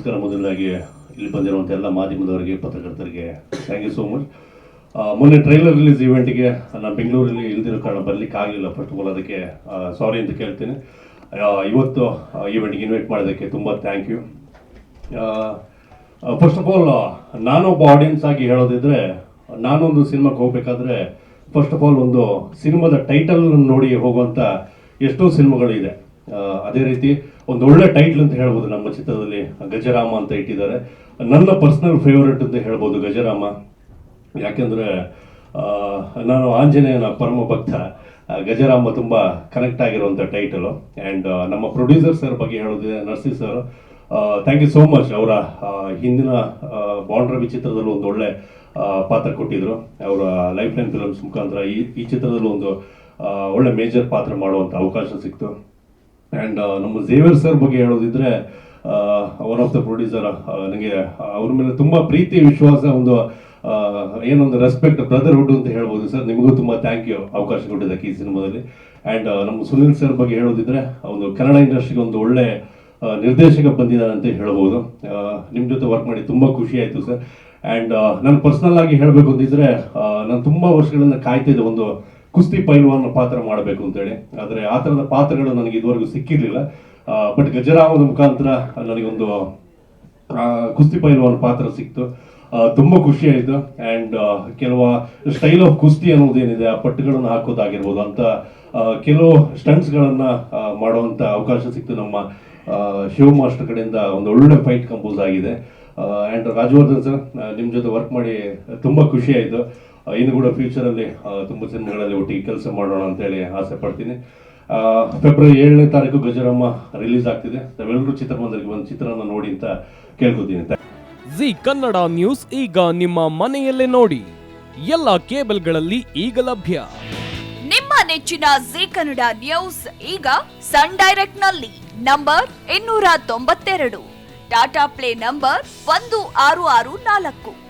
ನಮಸ್ಕಾರ ಮೊದಲಾಗಿ ಇಲ್ಲಿ ಬಂದಿರುವಂಥ ಎಲ್ಲ ಮಾಧ್ಯಮದವರಿಗೆ ಪತ್ರಕರ್ತರಿಗೆ. ಥ್ಯಾಂಕ್ ಯು ಸೋ ಮಚ್ ಮೊನ್ನೆ ಟ್ರೈಲರ್ ರಿಲೀಸ್ ಇವೆಂಟ್ಗೆ ನಾನು ಬೆಂಗಳೂರಲ್ಲಿ ಇಲ್ದಿರೋ ಕಾರಣ ಬರಲಿಕ್ಕೆ ಆಗಲಿಲ್ಲ. ಫಸ್ಟ್ ಆಫ್ ಆಲ್ ಅದಕ್ಕೆ ಸಾರಿ ಅಂತ ಕೇಳ್ತೀನಿ. ಇವತ್ತು ಈವೆಂಟ್ಗೆ ಇನ್ವೈಟ್ ಮಾಡೋದಕ್ಕೆ ತುಂಬ thank you first of all ನಾನೊಬ್ಬ ಆಡಿಯನ್ಸ್ ಆಗಿ ಹೇಳೋದಿದ್ರೆ ನಾನೊಂದು ಸಿನಿಮಾಕ್ಕೆ ಹೋಗ್ಬೇಕಾದ್ರೆ ಫಸ್ಟ್ ಆಫ್ ಆಲ್ ಒಂದು ಸಿನಿಮಾದ ಟೈಟಲ್ ನೋಡಿ ಹೋಗುವಂಥ ಎಷ್ಟೋ ಸಿನಿಮಾಗಳಿದೆ ಆ, ಅದೇ ರೀತಿ ಒಂದು ಒಳ್ಳೆ ಟೈಟ್ಲ್ ಅಂತ ಹೇಳ್ಬೋದು ನಮ್ಮ ಚಿತ್ರದಲ್ಲಿ, ಗಜರಾಮ ಅಂತ ಇಟ್ಟಿದ್ದಾರೆ. ನನ್ನ ಪರ್ಸನಲ್ ಫೇವರೆಟ್ ಅಂತ ಹೇಳ್ಬೋದು ಗಜರಾಮ. ಯಾಕೆಂದ್ರೆ ನಾನು ಆಂಜನೇಯನ ಪರಮ ಭಕ್ತ ಗಜರಾಮ ತುಂಬ ಕನೆಕ್ಟ್ ಆಗಿರುವಂಥ ಟೈಟಲು ಆ್ಯಂಡ್ ನಮ್ಮ ಪ್ರೊಡ್ಯೂಸರ್ ಸರ್ ಬಗ್ಗೆ ಹೇಳೋದಿದೆ Narsi sir thank you so much ಅವರ ಹಿಂದಿನ ಬಾಂಡ್ ರವಿ ಚಿತ್ರದಲ್ಲೂ ಒಂದು ಒಳ್ಳೆ ಪಾತ್ರ ಕೊಟ್ಟಿದ್ರು. ಅವರ ಲೈಫ್ ಲೈನ್ ಫಿಲಮ್ಸ್ ಮುಖಾಂತರ ಈ ಈ ಚಿತ್ರದಲ್ಲೂ ಒಂದು ಒಳ್ಳೆ ಮೇಜರ್ ಪಾತ್ರ ಮಾಡುವಂಥ ಅವಕಾಶ ಸಿಕ್ತು. ಆ್ಯಂಡ್ ನಮ್ಮ ಝೇವಿಯರ್ ಸರ್ ಬಗ್ಗೆ ಹೇಳೋದಿದ್ರೆ ಒನ್ ಆಫ್ ದ ಪ್ರೊಡ್ಯೂಸರ್ ನನಗೆ ಅವ್ರ ಮೇಲೆ ತುಂಬ ಪ್ರೀತಿ, ವಿಶ್ವಾಸ, ಒಂದು ಏನೊಂದು ರೆಸ್ಪೆಕ್ಟ್ ಬ್ರದರ್ಹುಡ್ ಅಂತ ಹೇಳ್ಬೋದು ಸರ್. ನಿಮಗೂ ತುಂಬ ಥ್ಯಾಂಕ್ ಯು ಅವಕಾಶ ಕೊಟ್ಟಿದ್ದಕ್ಕೆ ಈ ಸಿನಿಮಾದಲ್ಲಿ. ಆ್ಯಂಡ್ ನಮ್ಮ ಸುನಿಲ್ ಸರ್ ಬಗ್ಗೆ ಹೇಳೋದಿದ್ರೆ, ಒಂದು ಕನ್ನಡ ಇಂಡಸ್ಟ್ರಿಗೆ ಒಂದು ಒಳ್ಳೆ ನಿರ್ದೇಶಕ ಬಂದಿದ್ದಾನೆ ಅಂತ ಹೇಳ್ಬೋದು. ನಿಮ್ಮ ಜೊತೆ ವರ್ಕ್ ಮಾಡಿ ತುಂಬ ಖುಷಿ ಆಯಿತು ಸರ್. ಆ್ಯಂಡ್ ನಾನು ಪರ್ಸ್ನಲ್ ಆಗಿ ಹೇಳಬೇಕು ಅಂತಿದ್ರೆ ನಾನು ತುಂಬ ವರ್ಷಗಳಿಂದ ಕಾಯ್ತಿದ್ದೆ ಒಂದು ಕುಸ್ತಿ ಪೈಲ್ವಾನ್ ಪಾತ್ರ ಮಾಡಬೇಕು ಅಂತೇಳಿ ಆದರೆ ಆ ಥರದ ಪಾತ್ರಗಳು ನನಗೆ ಇದುವರೆಗೂ ಸಿಕ್ಕಿರಲಿಲ್ಲ. ಬಟ್ ಗಜರಾಮದ ಮುಖಾಂತರ ನನಗೊಂದು ಕುಸ್ತಿ ಪೈಲ್ವಾನ್ ಪಾತ್ರ ಸಿಕ್ತು. ತುಂಬ ಖುಷಿ ಆಯಿತು. ಆ್ಯಂಡ್ ಕೆಲವು ಸ್ಟೈಲ್ ಆಫ್ ಕುಸ್ತಿ ಅನ್ನೋದೇನಿದೆ, ಆ ಪಟ್ಟುಗಳನ್ನು ಹಾಕೋದಾಗಿರ್ಬೋದು ಅಂತ ಕೆಲವು ಸ್ಟಂಟ್ಸ್ಗಳನ್ನು ಮಾಡುವಂಥ ಅವಕಾಶ ಸಿಕ್ತು ನಮ್ಮ ಶಿವಮಾಸ್ಟರ್ ಶಿವ ಮಾಸ್ಟರ್ ಕಡೆಯಿಂದ. ಒಂದು ಒಳ್ಳೆ ಫೈಟ್ ಕಂಪೋಸ್ ಆಗಿದೆ. ಆ್ಯಂಡ್ ರಾಜವರ್ಧನ್ ಸರ್ ನಿಮ್ಮ ಜೊತೆ ವರ್ಕ್ ಮಾಡಿ ತುಂಬ ಖುಷಿ ಆಯಿತು. ಇನ್ನು ಕೂಡ ಫ್ಯೂಚರಲ್ಲಿ ತುಂಬ ಸಿನಿಮಾಗಳಲ್ಲಿ ಒಟ್ಟಿಗೆ ಕೆಲಸ ಮಾಡೋಣ ಅಂತೇಳಿ ಆಸೆ ಪಡ್ತೀನಿ. ಆ, ಫೆಬ್ರವರಿ ಏಳನೇ ತಾರೀಕು ಗಜರಮ್ಮ ರಿಲೀಸ್ ಆಗ್ತಿದೆ. ನಾವೆಲ್ಲರೂ ಚಿತ್ರಮಂದಿರಕ್ಕೆ ಒಂದು ಚಿತ್ರನ ನೋಡಿ ಅಂತ ಕೇಳ್ಕೊತೀನಿ. ಜಿ ಕನ್ನಡ ನ್ಯೂಸ್ ಈಗ ನಿಮ್ಮ ಮನೆಯಲ್ಲೇ ನೋಡಿ. ಎಲ್ಲ ಕೇಬಲ್ಗಳಲ್ಲಿ ಈಗ ಲಭ್ಯ. ನಿಮ್ಮ ನೆಚ್ಚಿನ ಜಿ ಕನ್ನಡ ನ್ಯೂಸ್ ಈಗ ಸನ್ ಡೈರೆಕ್ಟ್ನಲ್ಲಿ ನಂಬರ್ ಇನ್ನೂರ ತೊಂಬತ್ತೆರಡು. ಟಾಟಾ ಪ್ಲೇ ನಂಬರ್ ಒಂದು ಆರು ಆರು ನಾಲ್ಕು.